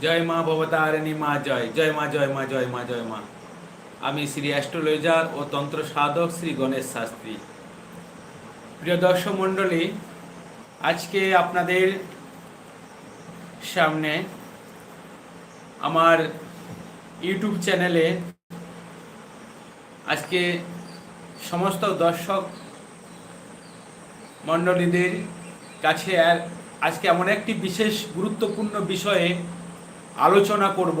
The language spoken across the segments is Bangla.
জয় মা ভবতারিণী, মা জয় জয় মা জয় মা জয় মা জয় মা। আমি শ্রী অ্যাস্ট্রোলজার ও তন্ত্র সাধক শ্রী গণেশ শাস্ত্রী। প্রিয় দর্শক মণ্ডলী, আজকে আপনাদের সামনে আমার ইউটিউব চ্যানেলে আজকে সমস্ত দর্শক মণ্ডলীদের কাছে আজকে এমন একটি বিশেষ গুরুত্বপূর্ণ বিষয়ে আলোচনা করব,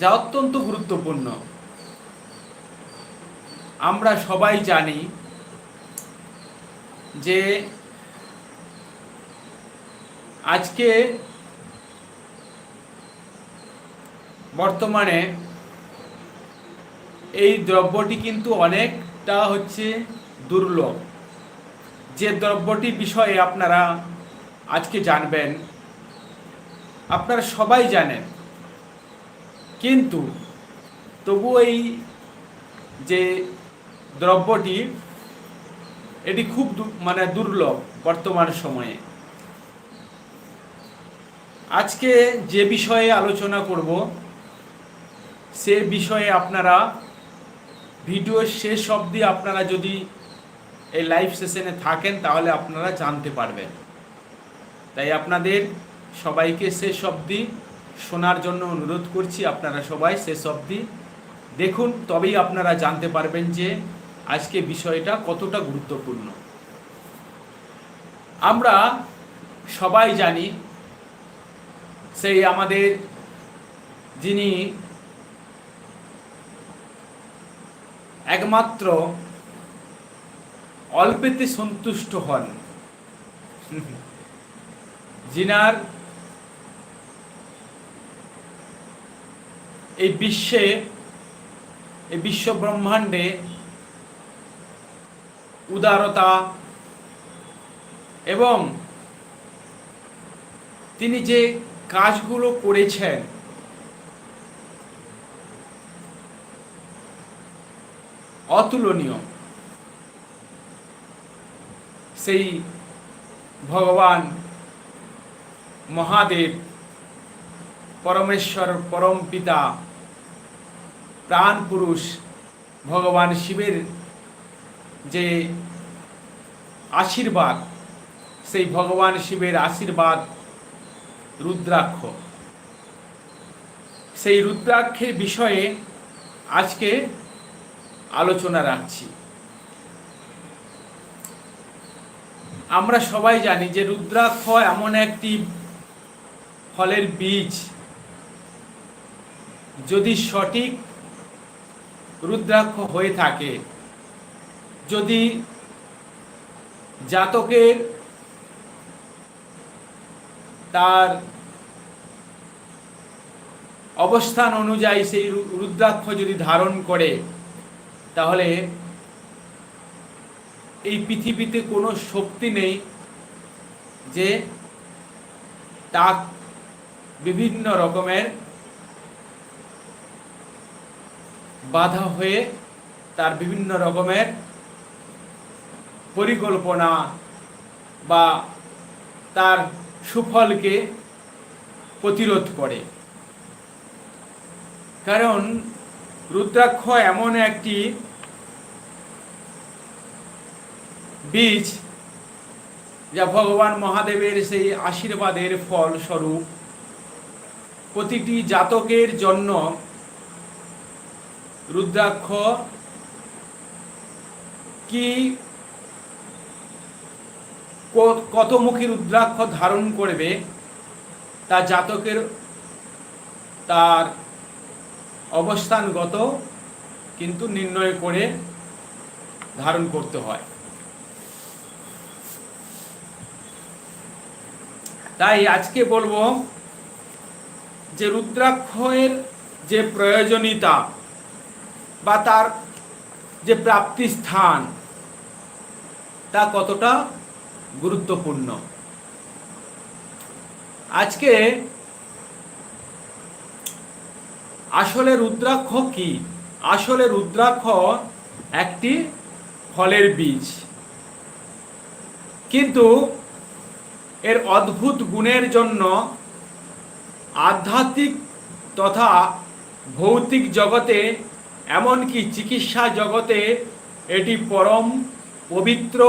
যা অত্যন্ত গুরুত্বপূর্ণ। আমরা সবাই জানি যে আজকে বর্তমানে এই দ্রব্যটি কিন্তু অনেকটা হচ্ছে দুর্লভ। যে দ্রব্যটি বিষয়ে আপনারা আজকে জানবেন আপনারা সবাই জানেন। কিন্তু তবু এই যে দ্রব্যটি, এটি খুব মানে দুর্লভ বর্তমান সময়ে। আজকে যে বিষয়ে আলোচনা করব, সে বিষয়ে আপনারা ভিডিওর শেষ অবধি আপনারা যদি এই লাইভ সেশনে থাকেন, তাহলে আপনারা জানতে পারবেন। তাই আপনাদের সবাইকে শেষ অবধি শোনার জন্য অনুরোধ করছি আপনারা সবাই শেষ অবধি দেখুন, তবেই আপনারা জানতে পারবেন যে আজকে বিষয়টা কতটা গুরুত্বপূর্ণ। আমরা সবাই জানি সেই আমাদের যিনি একমাত্র অল্পেতে সন্তুষ্ট হন জিনার এই বিশ্বে, এই বিশ্ব ব্রহ্মাণ্ডে উদারতা এবং তিনি যে কাজগুলো করেছেন, অতুলনীয়। সেই ভগবান মহাদেব, পরমেশ্বর পরম পিতা প্রাণ পুরুষ ভগবান শিবের যে আশীর্বাদ, সেই ভগবান শিবের আশীর্বাদ রুদ্রাক্ষ। সেই রুদ্রাক্ষের বিষয়ে আজকে আলোচনা রাখছি। আমরা সবাই জানি যে রুদ্রাক্ষ এমন একটি ফলের বীজ। যদি সঠিক রুদ্রাক্ষ হয়ে থাকে। যদি জাতকের তার অবস্থান অনুযায়ী সেই রুদ্রাক্ষ যদি ধারণ করে, তাহলে এই পৃথিবীতে কোনো শক্তি নেই যে তা বিভিন্ন রকমের বাধা হয়ে তার বিভিন্ন রকমের পরিকল্পনা বা তার সুফলকে প্রতিরোধ করে। কারণ রুদ্রাক্ষ এমন একটি বীজ যা ভগবান মহাদেবের সেই আশীর্বাদের ফল স্বরূপ প্রতিটি জাতকের জন্য রুদ্রাক্ষ কি ক- কতমুখী রুদ্রাক্ষ ধারণ করবে? তা জাতকের তার অবস্থানগত কিন্তু নির্ণয় করে ধারণ করতে হয়। তাই আজকে বলব যে রুদ্রাক্ষের যে প্রয়োজনীয়তা বা তার যে প্রাপ্তি স্থান, তা কতটা গুরুত্বপূর্ণ? আজকে আসলে রুদ্রাক্ষ কি? আসলে রুদ্রাক্ষ একটি ফলের বীজ। কিন্তু এর অদ্ভুত গুণের জন্য আধ্যাত্মিক তথা ভৌতিক জগতে এমনকি চিকিৎসা জগতে এটি পরম, পবিত্র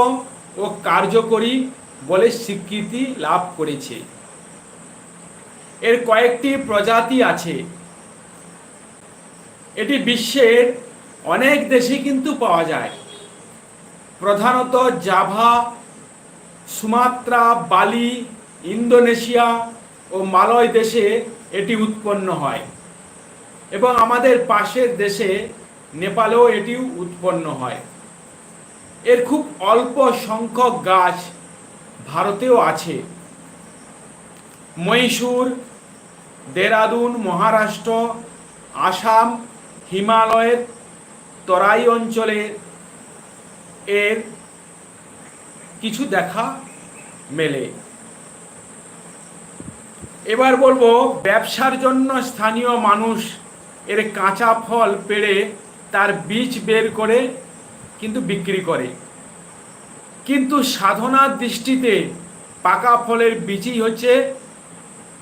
ও কার্যকরী বলে স্বীকৃতি লাভ করেছে। এর কয়েকটি প্রজাতি আছে। এটি বিশ্বের অনেক দেশে কিন্তু পাওয়া যায়। প্রধানত জাভা, সুমাত্রা, বালি, ইন্দোনেশিয়া ও মালয় দেশে এটি উৎপন্ন হয়। এবং আমাদের পাশের দেশে নেপালেও এটি উৎপন্ন হয়। এর খুব অল্প সংখ্যক গাছ ভারতেও আছে। মহীশূর, দেরাদুন, মহারাষ্ট্র, আসাম, হিমালয়ের তরাই অঞ্চলে এর কিছু দেখা মেলে। এবার বলব, ব্যবসার জন্য স্থানীয় মানুষ এর কাঁচা ফল পেড়ে তার বীজ বের করে কিন্তু বিক্রি করে। কিন্তু সাধনার দৃষ্টিতে পাকা ফলের বীজই হচ্ছে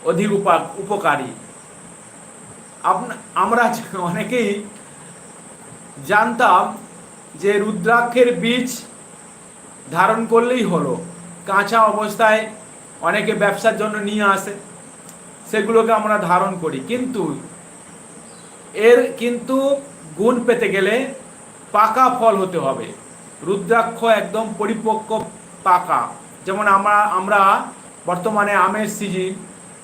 অধিক উপকারী। আমরা অনেকেই জানতাম যে রুদ্রাক্ষের বীজ ধারণ করলেই হলো। কাঁচা অবস্থায় অনেকে ব্যবসার জন্য নিয়ে আসে, সেগুলোকে আমরা ধারণ করি। কিন্তু এর কিন্তু গুণ পেতে গেলে পাকা ফল হতে হবে। রুদ্রাক্ষ একদম পরিপক্ক পাকা। যেমন আমরা আমরা বর্তমানে আমের সিজন,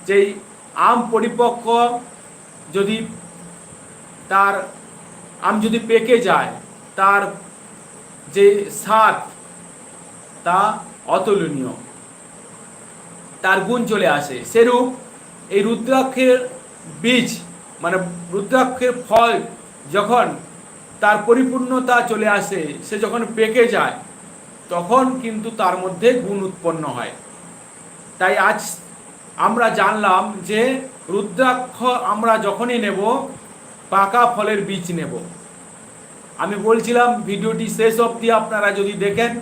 যেই আম পরিপক্ক যদি তার, আম যদি পেকে যায়, তার যে স্বাদ, তা অতুলনীয়। তার গুণ চলে আসে। সেরূপ এই রুদ্রাক্ষের বীজ মানে রুদ্রাক্ষের ফল যখন তার পরিপূর্ণতা চলে আসে, সে যখন পেকে যায়, তখন কিন্তু তার মধ্যে গুণ উৎপন্ন হয়। তাই আজ আমরা জানলাম যে রুদ্রাক্ষ আমরা যখনই নেব, পাকা ফলের বীজ নেব। আমি বলছিলাম, ভিডিওটি শেষ অবধি আপনারা যদি দেখেন,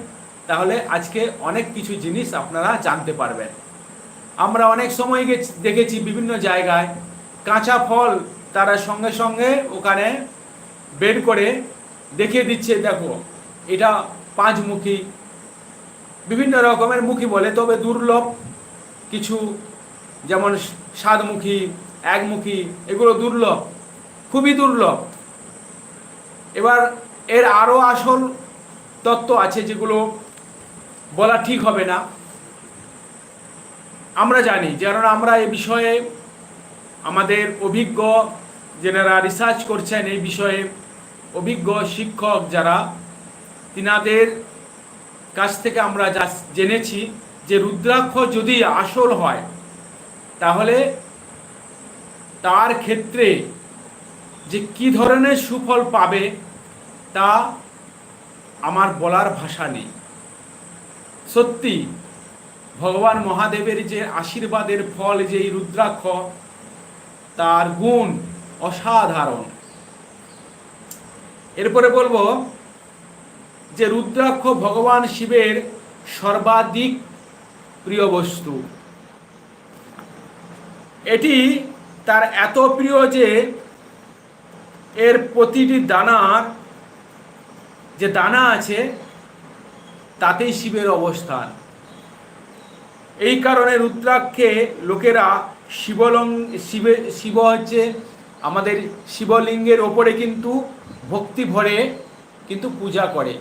তাহলে আজকে অনেক কিছু জিনিস আপনারা জানতে পারবেন। আমরা অনেক সময় দেখেছি বিভিন্ন জায়গায় কাঁচা ফল তারা সঙ্গে সঙ্গে ওখানে বের করে দেখিয়ে দিচ্ছে, দেখো, এটা পাঁচমুখী। বিভিন্ন রকমের মুখী বলে, তবে দুর্লভ কিছু, যেমন সাতমুখী, একমুখী, এগুলো দুর্লভ, খুবই দুর্লভ। এবার এর আরও আসল তত্ত্ব আছে যেগুলো বলা ঠিক হবে না। আমরা জানি যেন আমরা এ বিষয়ে আমাদের অভিজ্ঞ যেনারা রিসার্চ করছেন এই বিষয়ে, অভিজ্ঞ শিক্ষক যারা, তিনাদের কাছ থেকে আমরা যা জেনেছি যে রুদ্রাক্ষ যদি আসল হয়, তাহলে তার ক্ষেত্রে যে কি ধরনের সুফল পাবে, তা আমার বলার ভাষা নেই। সত্যি, ভগবান মহাদেবের যে আশীর্বাদের ফল যে এই রুদ্রাক্ষ তার গুণ অসাধারণ। এরপরে বলব যে রুদ্রাক্ষ ভগবান শিবের সর্বাধিক প্রিয় বস্তু। এটি তার এত প্রিয় যে এর প্রতিটি দানার যে দানা আছে, তাতেই শিবের অবস্থান। এই কারণে রুদ্রাক্ষে লোকেরা শিবলং, শিবে, শিব হচ্ছে আমাদের শিবলিঙ্গের ওপরে কিন্তু ভক্তি ভরে কিন্তু পূজা করে।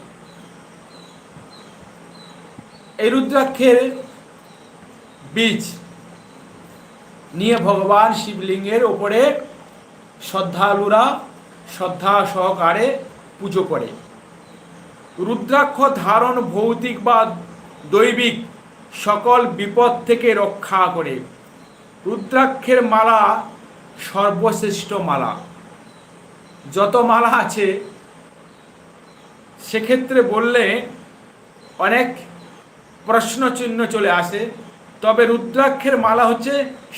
এই রুদ্রাক্ষের বীজ নিয়ে ভগবান শিবলিঙ্গের ওপরে শ্রদ্ধালুরা শ্রদ্ধা সহকারে পুজো করে। রুদ্রাক্ষ ধারণ ভৌতিক বা দৈবিক সকল বিপদ থেকে রক্ষা করে। রুদ্রাক্ষের মালা সর্বশ্রেষ্ঠ মালা। যত মালা আছে, সেক্ষেত্রে বললে অনেক প্রশ্নচিহ্ন চলে আসে, তবে রুদ্রাক্ষের মালা হচ্ছে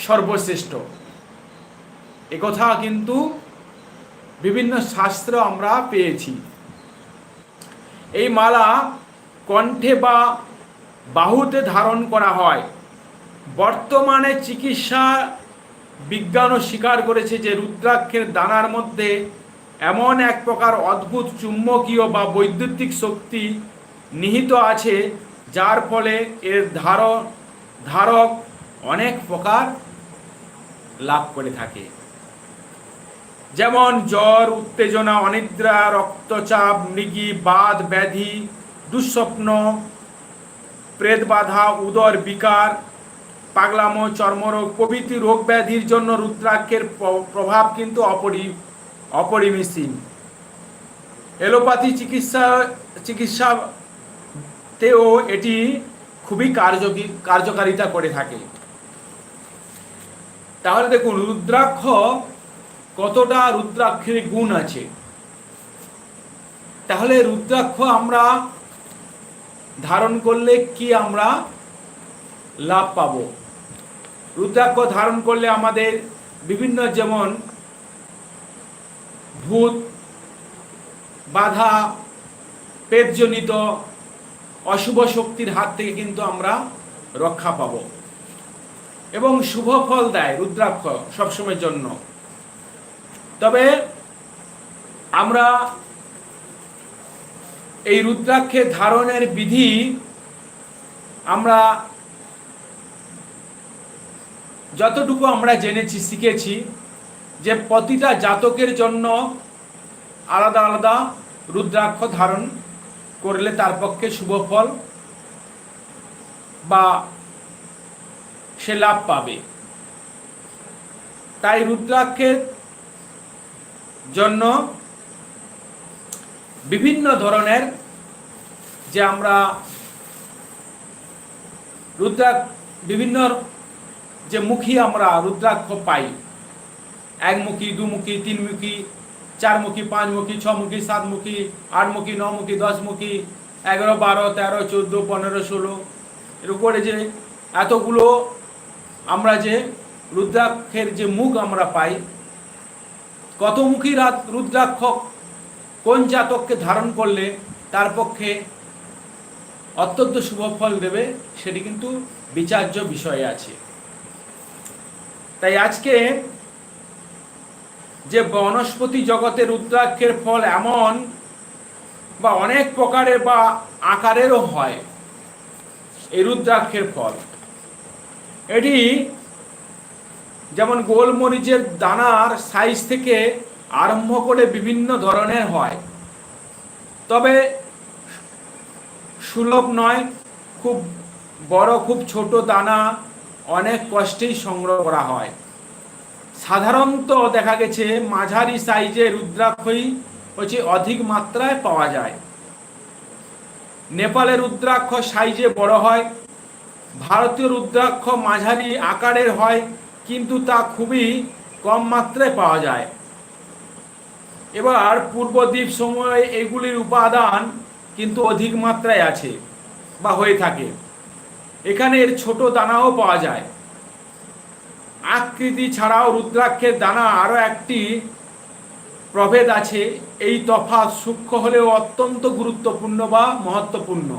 সর্বশ্রেষ্ঠ। একথা কিন্তু বিভিন্ন শাস্ত্র আমরা পেয়েছি। এই মালা কণ্ঠে বা বাহুতে ধারণ করা হয়। বর্তমানে চিকিৎসা বিজ্ঞানও স্বীকার করেছে যে রুদ্রাক্ষের দানার মধ্যে এমন এক প্রকার অদ্ভুত চুম্বকীয় বা বৈদ্যুতিক শক্তি নিহিত আছে, যার ফলে এর ধার, ধারক অনেক প্রকার লাভ করে থাকে। যেমন জ্বর, উত্তেজনা, অনিদ্রা, রক্তচাপ, মৃগি, বাদ, ব্যাধি, দুঃস্বপ্ন, প্রেত বাধা, উদর, বিকার পাগলামো, চর্মরোগ, প্রভৃতি রোগ ব্যাধির জন্য রুদ্রাক্ষের প্র- প্রভাব কিন্তু অপরি, অপরিমিসীম। এলোপ্যাথি চিকিৎসা, চিকিৎসাতেও এটি খুবই কার্যকী, কার্যকারিতা করে থাকে। তাহলে দেখুন, রুদ্রাক্ষ কতটা রুদ্রাক্ষের গুণ আছে? তাহলে রুদ্রাক্ষ আমরা ধারণ করলে কি আমরা লাভ পাব। রুদ্রাক্ষ ধারণ করলে আমাদের বিভিন্ন যেমন ভূত, বাধা পেটজনিত অশুভ শক্তির হাত থেকে কিন্তু আমরা রক্ষা পাব। এবং শুভ ফল দেয় রুদ্রাক্ষ সবসময়ের জন্য। তবে আমরা এই রুদ্রাক্ষের ধারণের বিধি আমরা যতটুকু আমরা জেনেছি, শিখেছি যে প্রতিটা জাতকের জন্য আলাদা আলাদা রুদ্রাক্ষ ধারণ করলে তার পক্ষে শুভ বা সে লাভ পাবে। তাই রুদ্রাক্ষের জন্য বিভিন্ন ধরনের যে আমরা রুদ্রাক্ষ বিভিন্ন যে মুখী আমরা রুদ্রাক্ষ পাই। একমুখী দুমুখী তিনমুখী চারমুখী পাঁচমুখী ছমুখী সাতমুখী আটমুখী নমুখী দশমুখী এগারো, বারো, তেরো, চোদ্দ, পনেরো, ষোলো। এর উপরে যে এতগুলো আমরা যে রুদ্রাক্ষের যে মুখ আমরা পাই কতমুখী রাত রুদ্রাক্ষ কোন জাতককে ধারণ করলে তার পক্ষে অত্যন্ত শুভ ফল দেবে, সেটি কিন্তু বিচার্য বিষয়ে আছে। তাই আজকে যে বনস্পতি জগতে রুদ্রাক্ষের ফল এমন বা অনেক প্রকারের বা আকারেরও হয়, এই রুদ্রাক্ষের ফল। এটি যেমন গোলমরিচের দানার সাইজ থেকে আরম্ভ করে বিভিন্ন ধরনের হয়। তবে সুলভ নয়, খুব বড়, খুব ছোট দানা অনেক কষ্টেই সংগ্রহ করা হয়। সাধারণত দেখা গেছে মাঝারি সাইজে রুদ্রাক্ষই হচ্ছে অধিক মাত্রায় পাওয়া যায়। নেপালের রুদ্রাক্ষ সাইজে বড় হয়, ভারতীয় রুদ্রাক্ষ মাঝারি আকারের হয়, কিন্তু তা খুবই কম মাত্রায় পাওয়া যায়। এবার পূর্বদ্বীপ সময়ে এগুলির উপাদান কিন্তু অধিক মাত্রায় আছে বা হয়ে থাকে। এখানে এর ছোট দানাও পাওয়া যায়। আকৃতি ছাড়াও রুদ্রাক্ষের দানা আরও একটি প্রভেদ আছে। এই তফাৎ সূক্ষ্ম হলেও অত্যন্ত গুরুত্বপূর্ণ বা মহত্বপূর্ণ।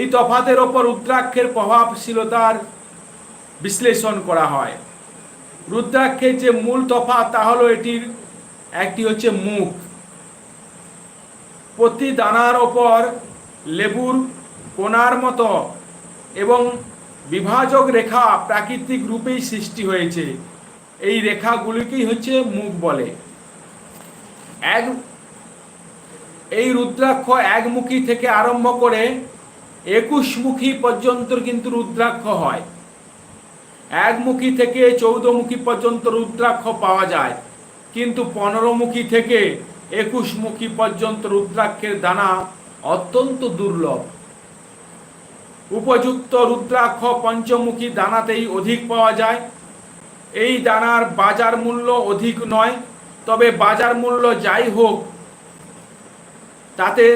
এই তফাতের ওপর রুদ্রাক্ষের প্রভাবশীলতার বিশ্লেষণ করা হয়। রুদ্রাক্ষের যে মূল তফাৎ, তা হলো এটির একটি হচ্ছে মুখ। প্রতি দানার ওপর লেবুর কোনার মতো এবং বিভাজক রেখা প্রাকৃতিক রূপেই সৃষ্টি হয়েছে। এই রেখাগুলিকেই হচ্ছে মুখ বলে। এক, এই রুদ্রাক্ষ একমুখী থেকে আরম্ভ করে একুশমুখী পর্যন্ত কিন্তু রুদ্রাক্ষ হয়। একমুখী থেকে চৌদ্দমুখী পর্যন্ত রুদ্রাক্ষ পাওয়া যায়। কিন্তু পনেরোমুখী থেকে একুশমুখী পর্যন্ত রুদ্রাক্ষের দানা অত্যন্ত দুর্লভ। উপযুক্ত রুদ্রাক্ষ পঞ্চমুখী দানাতেই অধিক পাওয়া যায়। এই দানার বাজার মূল্য অধিক নয়, তবে বাজার মূল্য যাই হোক, তাতে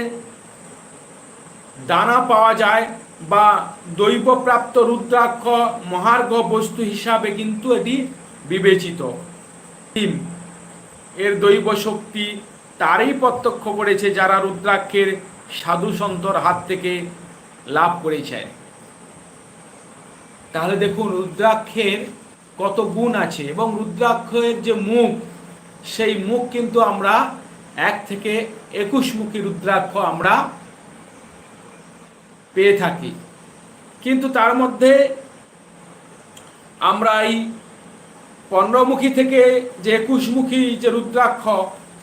দানা পাওয়া যায় বা দৈবপ্রাপ্ত রুদ্রাক্ষ মহার্ঘ বস্তু হিসাবে কিন্তু এটি বিবেচিত। এর দৈব শক্তি তারই প্রত্যক্ষ করেছে যারা রুদ্রাক্ষের সাধু সন্তর হাত থেকে লাভ করেছেন। তাহলে দেখুন, রুদ্রাক্ষের কত গুণ আছে এবং রুদ্রাক্ষের যে মুখ, সেই মুখ কিন্তু আমরা এক থেকে একুশ মুখী রুদ্রাক্ষ আমরা পেয়ে থাকি। কিন্তু তার মধ্যে আমরা এই পনেরোমুখী থেকে যে একুশমুখী যে রুদ্রাক্ষ,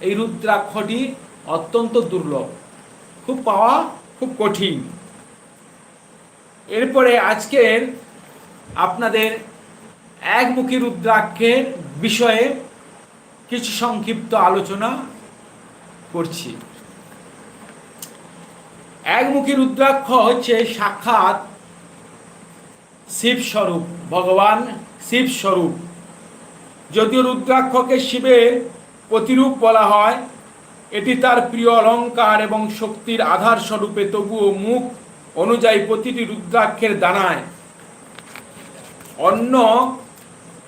এই রুদ্রাক্ষটি অত্যন্ত দুর্লভ। খুব পাওয়া খুব কঠিন। এরপরে আজকের আপনাদের একমুখী রুদ্রাক্ষের বিষয়ে কিছু সংক্ষিপ্ত আলোচনা করছি। একমুখী রুদ্রাক্ষ হচ্ছে সাক্ষাৎ শিবস্বরূপ, ভগবান শিবস্বরূপ। যদিও রুদ্রাক্ষকে শিবের প্রতিরূপ বলা হয়, এটি তার প্রিয় অলঙ্কার এবং শক্তির আধার স্বরূপে তবুও মুখ অনুযায়ী প্রতিটি রুদ্রাক্ষের দানায় অন্য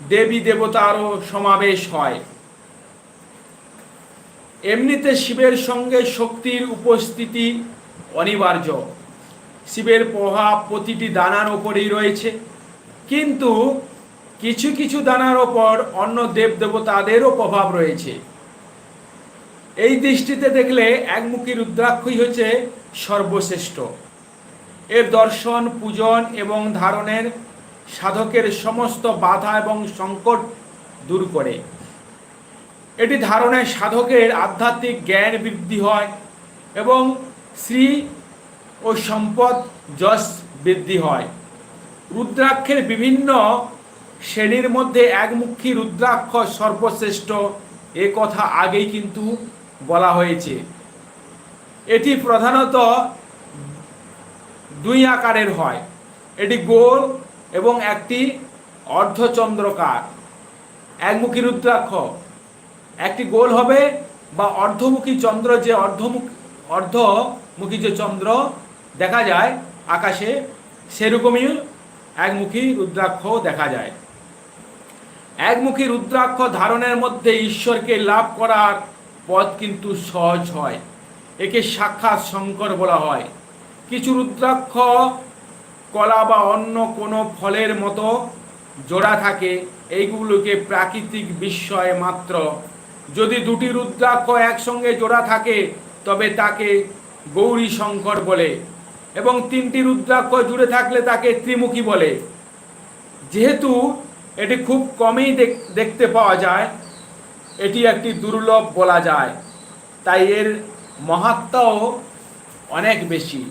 দেবী দেবতারও সমাবেশ হয়। এমনিতে শিবের সঙ্গে শক্তির উপস্থিতি অনিবার্য। শিবের প্রভাব প্রতিটি দানার ওপরেই রয়েছে। কিন্তু কিছু কিছু দানার ওপর অন্য দেব দেবতাদেরও প্রভাব রয়েছে। এই দৃষ্টিতে দেখলে একমুখী রুদ্রাক্ষই হচ্ছে সর্বশ্রেষ্ঠ। এর দর্শন, পূজন এবং ধারণের সাধকের সমস্ত বাধা এবং সংকট দূর করে। এটি ধারণের সাধকের আধ্যাত্মিক জ্ঞান বৃদ্ধি হয় এবং শ্রী ও সম্পদ যশ বৃদ্ধি হয়। রুদ্রাক্ষের বিভিন্ন শ্রেণির মধ্যে একমুখী রুদ্রাক্ষ সর্বশ্রেষ্ঠ, এ কথা আগেই কিন্তু বলা হয়েছে। এটি প্রধানত দুই আকারের হয়। এটি গোল এবং একটি অর্ধচন্দ্রকার। একমুখী রুদ্রাক্ষ। একটি গোল হবে বা অর্ধমুখী চন্দ্র যে অর্ধমুখ অর্ধমুখী যে চন্দ্র দেখা যায় আকাশে, সেরকমই একমুখী রুদ্রাক্ষ দেখা যায়। একমুখী রুদ্রাক্ষ ধারণের মধ্যে ঈশ্বরকে লাভ করার পথ কিন্তু সহজ হয়। একে সাক্ষাৎ শঙ্কর বলা হয়। কিছু রুদ্রাক্ষ, কলা বা অন্য কোনো ফলের মতো জোড়া থাকে, এইগুলোকে প্রাকৃতিক বিস্ময় মাত্র। যদি দুটি রুদ্রাক্ষ একসঙ্গে জোড়া থাকে, তবে তাকে গৌরী শঙ্কর বলে এবং তিনটি রুদ্রাক্ষ জুড়ে থাকলে তাকে ত্রিমুখী বলে। যেহেতু এটি খুব কমই দেখতে পাওয়া যায়, এটি একটি দুর্লভ বলা যায়, তাই এর মাহাত্মাও অনেক বেশি।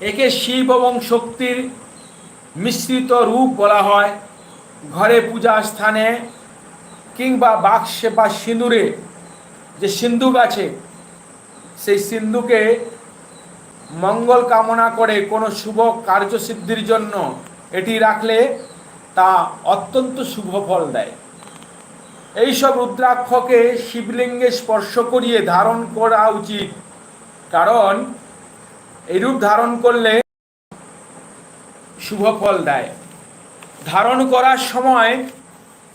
একে শিব এবং শক্তির মিশ্রিত রূপ বলা হয়। ঘরে পূজা স্থানে কিংবা বাক্সে বা সিঁদুরে যে সিন্ধুক আছে সেই সিন্ধুকে মঙ্গল কামনা করে কোনো শুভ কার্যসিদ্ধির জন্য এটি রাখলে তা অত্যন্ত শুভ ফল দেয়। এইসব রুদ্রাক্ষকে শিবলিঙ্গে স্পর্শ করিয়ে ধারণ করা উচিত। কারণ এই রূপ ধারণ করলে শুভ ফল দেয়। ধারণ করার সময়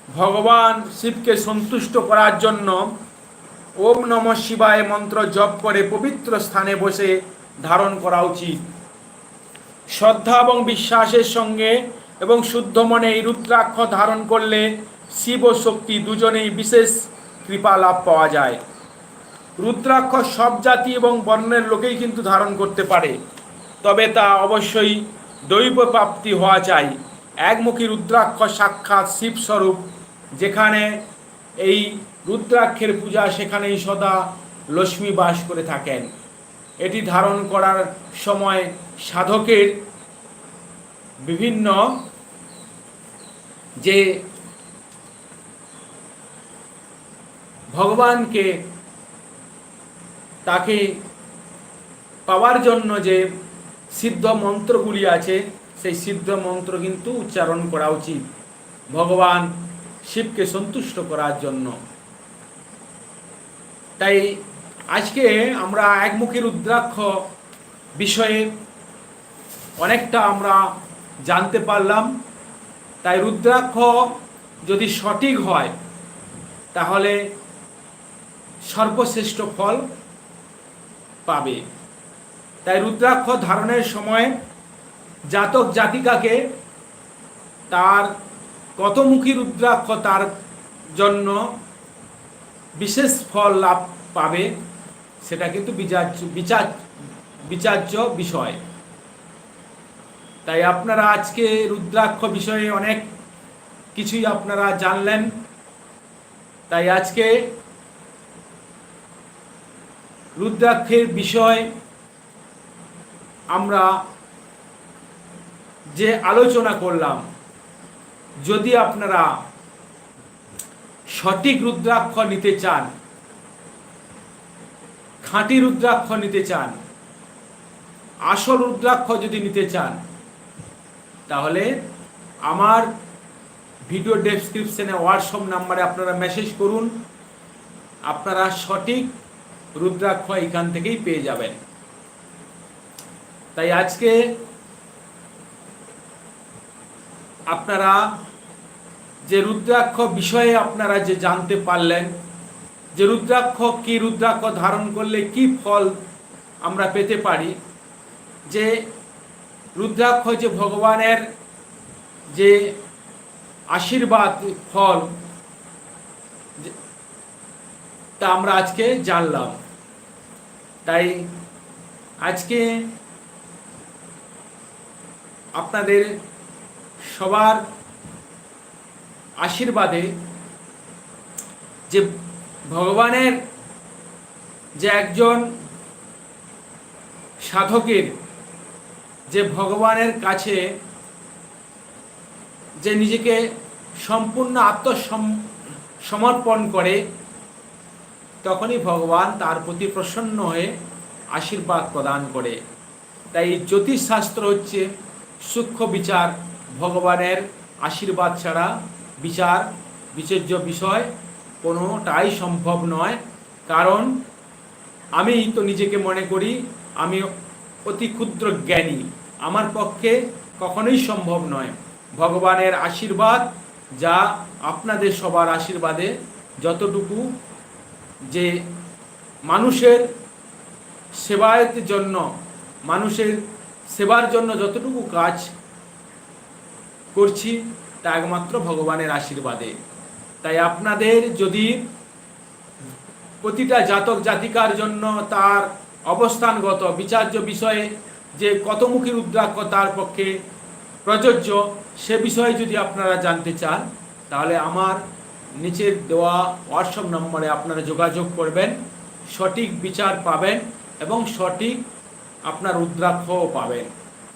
ভগবান শিবকে সন্তুষ্ট করার জন্য ওম নম শিবায় মন্ত্র জপ করে পবিত্র স্থানে বসে ধারণ করা উচিত। শ্রদ্ধা এবং বিশ্বাসের সঙ্গে এবং শুদ্ধ মনে এই রুদ্রাক্ষ ধারণ করলে শিব ও শক্তি দুজনেই বিশেষ কৃপা লাভ পাওয়া যায়। রুদ্রাক্ষ সব জাতি এবং বর্ণের লোকেই কিন্তু ধারণ করতে পারে। তবে তা অবশ্যই দৈব প্রাপ্তি হওয়া চাই। একমুখী রুদ্রাক্ষ সাক্ষাৎ শিবস্বরূপ, যেখানে এই রুদ্রাক্ষের পূজা সেখানেই সদা লক্ষ্মী বাস করে থাকেন। এটি ধারণ করার সময় সাধকের বিভিন্ন যে ভগবানকে তাকে পাওয়ার জন্য যে সিদ্ধ মন্ত্রগুলি আছে, সেই সিদ্ধ মন্ত্র কিন্তু উচ্চারণ করা উচিত। ভগবান শিবকে সন্তুষ্ট করার জন্য। তাই আজকে আমরা একমুখী রুদ্রাক্ষ বিষয়ে অনেকটা আমরা জানতে পারলাম। তাই রুদ্রাক্ষ যদি সঠিক হয়, তাহলে সর্বশ্রেষ্ঠ ফল পাবে। তাই রুদ্রাক্ষ ধারণের সময় জাতক জাতিকাকে তার কতমুখী রুদ্রাক্ষ তার জন্য বিশেষ ফল লাভ পাবে, সেটা কিন্তু বিচার্য বিচার বিচার্য বিষয়। তাই আপনারা আজকে রুদ্রাক্ষ বিষয়ে অনেক কিছুই আপনারা জানলেন। তাই আজকে রুদ্রাক্ষের বিষয় আমরা যে আলোচনা করলাম, যদি আপনারা সঠিক রুদ্রাক্ষ নিতে চান, খাঁটি রুদ্রাক্ষ নিতে চান, আসল রুদ্রাক্ষ যদি নিতে চান, তাহলে আমার ভিডিও ডেসক্রিপশনে হোয়াটসঅ্যাপ নাম্বারে আপনারা মেসেজ করুন। আপনারা সঠিক রুদ্রাক্ষ এখান থেকেই পেয়ে যাবেন। তাই আজকে আপনারা যে রুদ্রাক্ষ বিষয়ে আপনারা যে জানতে পারলেন, যে রুদ্রাক্ষ কি রুদ্রাক্ষ ধারণ করলে কি ফল আমরা পেতে পারি, যে রুদ্রাক্ষ যে ভগবানের যে আশীর্বাদ ফল যে- তা আমরা আজকে জানলাম। তাই আজকে আপনাদের সবার আশীর্বাদে যে ভগবানের যে একজন সাধকের যে ভগবানের কাছে যে নিজেকে সম্পূর্ণ আত্মসম, সমর্পণ করে তখনই ভগবান তার প্রতি প্রসন্ন হয়ে আশীর্বাদ প্রদান করে। তাই জ্যোতিষশাস্ত্র হচ্ছে সূক্ষ্ম বিচার। ভগবানের আশীর্বাদ ছাড়া বিচার বিচার্য বিষয় কোনোটাই সম্ভব নয়। কারণ আমি তো নিজেকে মনে করি, আমি অতি ক্ষুদ্র জ্ঞানী। আমার পক্ষে কখনোই সম্ভব নয়। ভগবানের আশীর্বাদ যা আপনাদের সবার আশীর্বাদে যতটুকু যে মানুষের সেবায়ের জন্য, মানুষের সেবার জন্য যতটুকু কাজ করছি, তা একমাত্র ভগবানের আশীর্বাদে। তাই আপনাদের যদি প্রতিটা জাতক জাতিকার জন্য তার অবস্থানগত, বিচার্য বিষয়ে যে কতমুখী রুদ্রাক্ষ তার পক্ষে প্রযোজ্য, সে বিষয়ে যদি আপনারা জানতে চান, তাহলে আমার নিচের দেওয়া হোয়াটসঅ্যাপ নম্বরে আপনারা যোগাযোগ করবেন, সঠিক বিচার পাবেন এবং সঠিক আপনার রুদ্রাক্ষও পাবেন।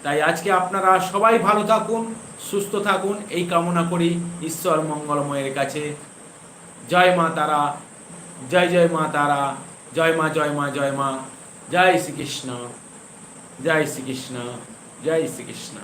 তাই আজকে আপনারা সবাই ভালো থাকুন, সুস্থ থাকুন, এই কামনা করি ঈশ্বর মঙ্গলময়ের কাছে। জয় মা তারা, জয় জয় মা তারা, জয় মা জয় মা জয় মা, জয় শ্রীকৃষ্ণ জয় শ্রীকৃষ্ণ জয় শ্রীকৃষ্ণ।